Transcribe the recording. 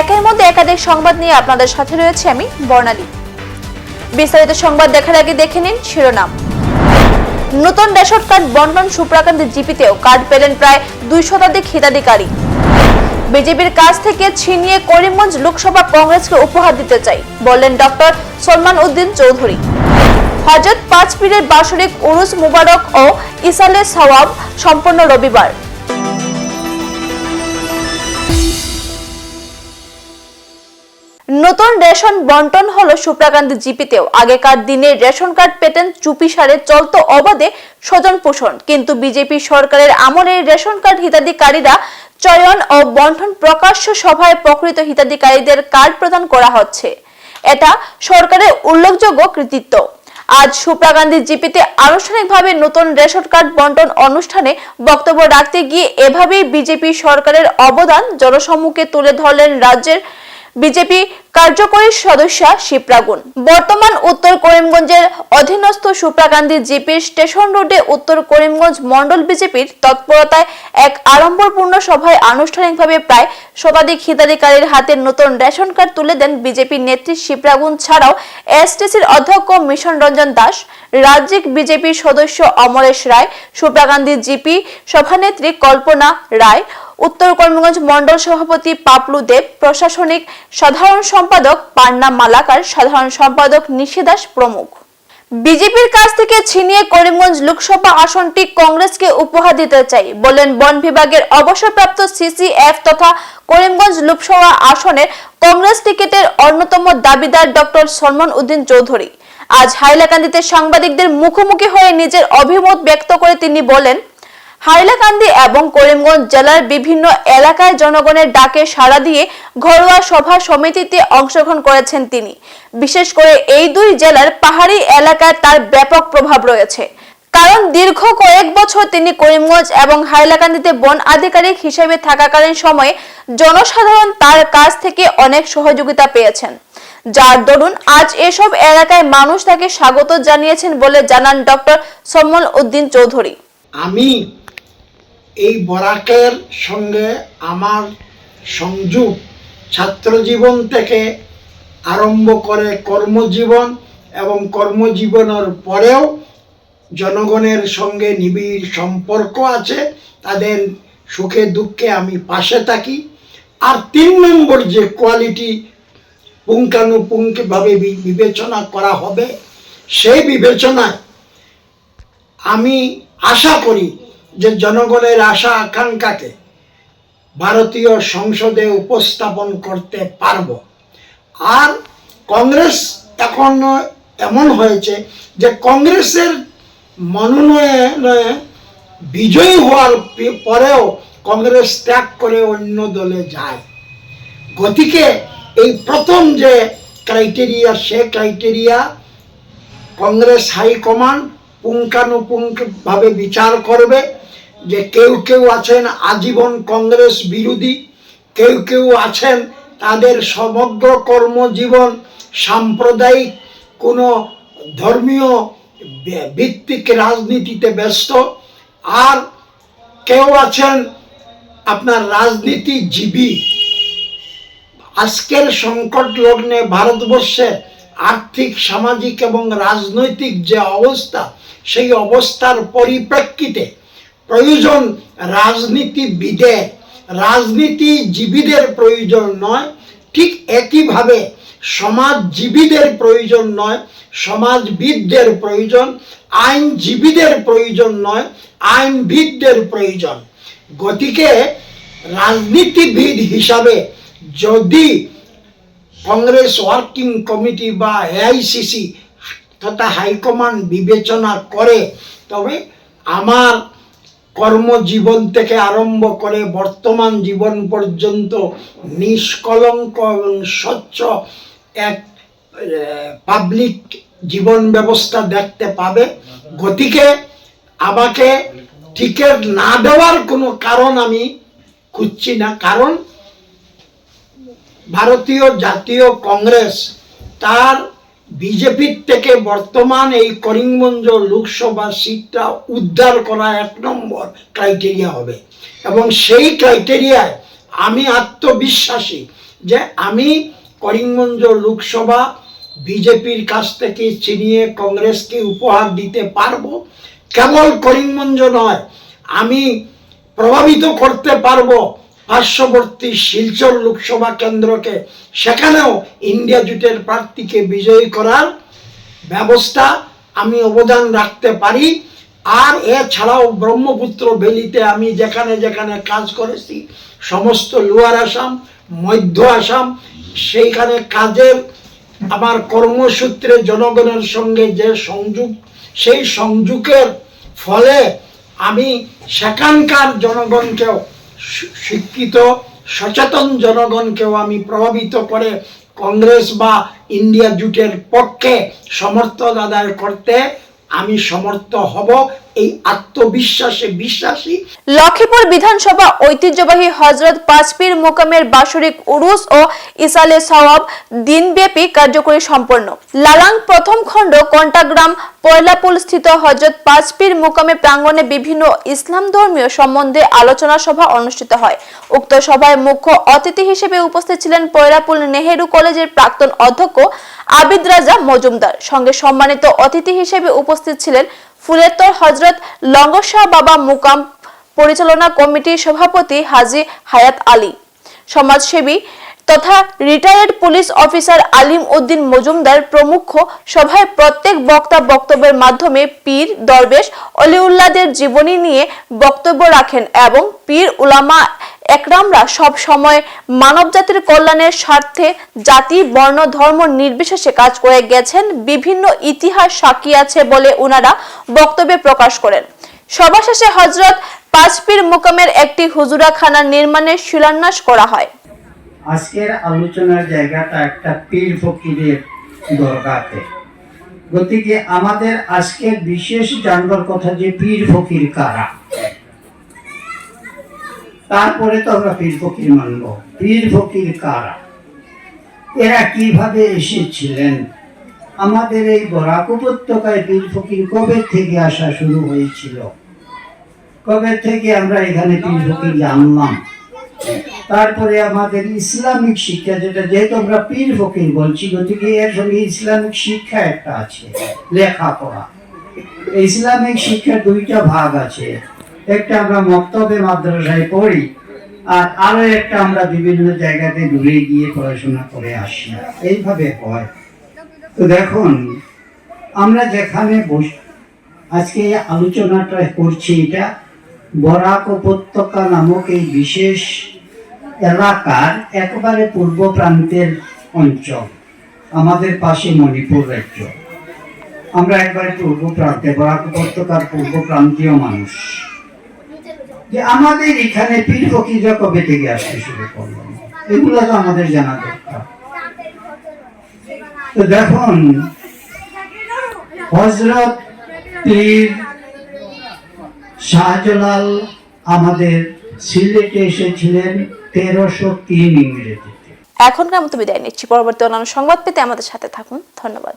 একের মধ্যে একাধিক সংবাদ নিয়ে আপনাদের সাথে রয়েছে আমি, বর্ণালী। বিস্তারিত সংবাদ দেখার আগে দেখে নিন শিরোনাম। নতুন রেশন কার্ড বন্টন সুপ্রাকান্তের জিপিতেও কার্ড পেলেন প্রায় দুই শতাধিক হিতাধিকারী। বিজেপির কাছ থেকে ছিনিয়ে করিমগঞ্জ লোকসভা কংগ্রেসকে উপহার দিতে চাই, বললেন ডক্টর সলমান উদ্দিন চৌধুরী। হজরত পাঁচ পীরের বাসরিক উরুস মুবারক ও ইসালে সওয়াব সম্পন্ন রবিবার। নতুন রেশন বন্টন হলো সুপ্রাকান্তি জিপিতেও। আগেকার দিনে রেশন কার্ড পেতেন চুপি সারে চলতো অবাধে স্বজন পোষণ। কিন্তু বিজেপি সরকারের আমলে রেশন কার্ড হিতাধিকারীরা চয়ন ও বন্টন প্রকাশ্য সভায় প্রকৃত হিতাধিকারীদের কার্ড প্রদান করা হচ্ছে। এটা সরকারের উল্লেখযোগ্য কৃতিত্ব। আজ সুপ্রা গান্ধী জিপিতে আনুষ্ঠানিকভাবে নতুন রেশন কার্ড বন্টন অনুষ্ঠানে বক্তব্য রাখতে গিয়ে এভাবেই বিজেপি সরকারের অবদান জনসম্মুখে তুলে ধরলেন রাজ্যের বিজেপি কার্যকরী সদস্যা শিপ্রাগুন বর্তমান উত্তর করিমগঞ্জের অধীনস্থ সুপ্রাকান্দি জিপির স্টেশন রোডে উত্তর করিমগঞ্জ মন্ডল বিজেপির তৎপরতায় এক আড়ম্বরপূর্ণ সভায় আনুষ্ঠানিকভাবে প্রায় শতাধিক হিতাধিকারীর হাতে নতুন রেশন কার্ড তুলে দেন বিজেপি নেত্রী শিপ্রাগুন ছাড়াও এসটিসির অধ্যক্ষ মিশন রঞ্জন দাস, রাজ্যিক বিজেপির সদস্য অমরেশ রায় সুপ্রাকান্দি জিপি সভানেত্রী কল্পনা রায় উত্তর করিমগঞ্জ মন্ডল সভাপতি পাপলু দেব, প্রশাসনিক সাধারণ সম্পাদক পান্না মালাকার, সাধারণ সম্পাদক নিশি দাস প্রমুখ। বিজেপির কাছ থেকে ছিনিয়ে করিমগঞ্জ লোকসভা আসনটি কংগ্রেসকে উপহার দিতে চাই বলেন বন বিভাগের অবসরপ্রাপ্ত সিসিএফ তথা করিমগঞ্জ লোকসভা আসনের কংগ্রেস টিকিটের অন্যতম দাবিদার ডক্টর সলমান উদ্দিন চৌধুরী। আজ হাইলাকান্দিতে সাংবাদিকদের মুখোমুখি হয়ে নিজের অভিমত ব্যক্ত করে তিনি বলেন হাইলাকান্দি এবং করিমগঞ্জ জেলার বিভিন্ন এলাকায় জনগণের ডাকে সাড়া দিয়ে ঘরোয়া সভা সমিতিতে অংশগ্রহণ করেছেন তিনি। বিশেষ করে এই দুই জেলার পাহাড়ি এলাকায় তার ব্যাপক প্রভাব রয়েছে। কারণ দীর্ঘ কয়েক বছর তিনি করিমগঞ্জ এবং হাইলাকান্দিতে বন আধিকারিক হিসেবে থাকাকালীন সময়ে জনসাধারণ তার কাছ থেকে অনেক সহযোগিতা পেয়েছেন। যার দরুন আজ এসব এলাকায় মানুষ তাকে স্বাগত জানিয়েছেন বলে জানান ডক্টর সমল উদ্দিন চৌধুরী। আমি এই বরাকের সঙ্গে আমার সংযোগ ছাত্রজীবন থেকে আরম্ভ করে কর্মজীবন এবং কর্মজীবনের পরেও জনগণের সঙ্গে নিবিড় সম্পর্ক আছে, তাদের সুখে দুঃখে আমি পাশে থাকি। আর তিন নম্বর যে কোয়ালিটি পুঙ্খানুপুঙ্খভাবে বিবেচনা করা হবে, সেই বিবেচনায় আমি আশা করি যে জনগণের আশা আকাঙ্ক্ষাকে ভারতীয় সংসদে উপস্থাপন করতে পারব। আর কংগ্রেস এখন এমন হয়েছে যে কংগ্রেসের মনোনয়নে বিজয়ী হওয়ার পরেও কংগ্রেস ত্যাগ করে অন্য দলে যায়। গতিকে এই প্রথম যে ক্রাইটেরিয়া, সে ক্রাইটেরিয়া কংগ্রেস হাইকমান্ড পুঙ্খানুপুঙ্খভাবে বিচার করবে। যে কেউ কেউ আছেন আজীবন কংগ্রেস বিরোধী, কেউ কেউ আছেন তাদের সমগ্র কর্মজীবন সাম্প্রদায়িক, কোনো ধর্মীয় ভিত্তিক রাজনীতিতে ব্যস্ত। আর কেউ আছেন আপনার রাজনীতিজীবী। আজকের সংকট লগ্নে ভারতবর্ষে আর্থিক, সামাজিক এবং রাজনৈতিক যে অবস্থা, সেই অবস্থার পরিপ্রেক্ষিতে প্রয়োজন রাজনীতিবিদের রাজনীতিজীবীদের প্রয়োজন নয়, ঠিক একইভাবে সমাজজীবীদের প্রয়োজন নয়, সমাজবিদদের প্রয়োজন, আইনজীবীদের প্রয়োজন নয়, আইনবিদদের প্রয়োজন। গতিকে রাজনীতিবিদ হিসাবে যদি কংগ্রেস ওয়ার্কিং কমিটি বা এআইসিসি তথা হাইকমান্ড বিবেচনা করে, তবে আমার কর্মজীবন থেকে আরম্ভ করে বর্তমান জীবন পর্যন্ত নিষ্কলঙ্ক এবং স্বচ্ছ এক পাবলিক জীবন ব্যবস্থা দেখতে পাবে। গতিকে আমাকে টিকিট না দেওয়ার কোনো কারণ আমি খুঁজছি না। কারণ ভারতীয় জাতীয় কংগ্রেস তার বিজেপির থেকে বর্তমান এই করিমগঞ্জ লোকসভা সিটটা উদ্ধার করা এক নম্বর ক্রাইটেরিয়া হবে। এবং সেই ক্রাইটেরিয়ায় আমি আত্মবিশ্বাসী যে আমি করিমগঞ্জ লোকসভা বিজেপির কাছ থেকে ছিনিয়ে কংগ্রেসকে উপহার দিতে পারব। কেবল করিমগঞ্জ নয়, আমি প্রভাবিত করতে পারব পার্শ্ববর্তী শিলচর লোকসভা কেন্দ্রকে সেখানেও ইন্ডিয়া জুটের প্রার্থীকে বিজয়ী করার ব্যবস্থা আমি অবদান রাখতে পারি। আর এছাড়াও ব্রহ্মপুত্র ভ্যালিতে আমি যেখানে যেখানে কাজ করেছি, সমস্ত লোয়ার আসাম, মধ্য আসাম, সেইখানে কাজের আমার কর্মসূত্রে জনগণের সঙ্গে যে সংযোগ, সেই সংযোগের ফলে আমি সেখানকার জনগণকেও শিক্ষিত, সচেতন জনগণকেও আমি প্রভাবিত করে কংগ্রেস বা ইন্ডিয়া জুটের পক্ষে সমর্থন আদায় করতে আমি সমর্থ হব। এই আত্মবিশ্বাসে বিশ্বাসী। বিধানসভা ঐতিহ্যবাহী হজরত পাঁচপীর মোকামের বাৎসরিক উরুস ও ইসালে সওয়াব দিনব্যাপী কার্যকরী সম্পন্ন। লালাং প্রথম খণ্ড কন্টাগ্রাম পয়লাপুল স্থিত হজরত পাঁচপীর মোকামে প্রাঙ্গণে বিভিন্ন ইসলাম ধর্মীয় সম্বন্ধে আলোচনা সভা অনুষ্ঠিত হয়। উক্ত সভায় মুখ্য অতিথি হিসেবে উপস্থিত ছিলেন পয়লাপুল নেহেরু কলেজের প্রাক্তন অধ্যক্ষ আবিদ রাজা মজুমদার। সঙ্গে সম্মানিত অতিথি হিসেবে উপস্থিত ছিলেন ফুলেতর হজরত লঙ্গশাহ বাবা মুকাম পরিচালনা কমিটির সভাপতি হাজি হায়াত আলী। সমাজসেবী তথা retired police officer Alim Uddin Majumdar প্রমুখ সভায় প্রত্যেক বক্তা বক্তব্যের মাধ্যমে পীর দরবেশ অলিউল্লাদের জীবনী নিয়ে বক্তব্য রাখেন এবং পীর উলামা একরামরা সব সময় মানবজাতির কল্যাণের স্বার্থে জাতি, বর্ণ, ধর্ম নির্বিশেষে কাজ করে গেছেন, বিভিন্ন ইতিহাস সাক্ষী আছে বলে ওনারা বক্তব্যে প্রকাশ করেন। সভা শেষে হজরত পাঁচপীর মুকামের একটি হুজুরাখানা নির্মাণের শিলান্যাস করা হয়। আজকের আলোচনার জায়গাটা একটা পীর ফকিরের দরকারে গতিকে আমাদের আজকের বিশেষ জানবার কথা যে পীর ফকির কারা? তারপরে তো আমরা পীর ফকির মানব। পীর ফকির কারা? এরা কীভাবে এসেছিলেন? আমাদের এই বরাক উপত্যকায় পীর ফকির কবে থেকে আসা শুরু হয়েছিল? কবে থেকে আমরা এখানে পীর ফকির জানলাম? তারপরে আমাদের ইসলামিক শিক্ষা, যেটা যেহেতু আমরা পীর ফকির বলছি, গতিকে এর সঙ্গে ইসলামিক শিক্ষা একটা আছে, লেখাপড়া। ইসলামিক শিক্ষার দুইটা ভাগ আছে। একটা আমরা মক্তবে মাদ্রাসায় পড়ি, আর আরও একটা আমরা বিভিন্ন জায়গাতে ঘুরে গিয়ে পড়াশোনা করে আসি। এইভাবে হয়। তো দেখুন, আমরা যেখানে বস, আজকে আলোচনাটা করছি এটা বরাক উপত্যকা নামক এই বিশেষ এলাকার একেবারে পূর্ব প্রান্তের অঞ্চল, আমাদের পাশে মণিপুর রাজ্য। আমরা একবারে পূর্ব প্রান্তে, বরাক উপত্যকার পূর্ব প্রান্তীয় মানুষ। যে আমাদের এখানে পীর ফকিররা কবে থেকে আসতে শুরু করল এগুলো তো আমাদের জানা দরকার। তো দেখুন হজরত পীর শাহজালাল আমাদের সিলেটে এসেছিলেন তেরোশো তিন ইংরেজিতে। এখনকার মতো বিদায় নিচ্ছি। পরবর্তী অন্যান্য সংবাদ পেতে আমাদের সাথে থাকুন। ধন্যবাদ।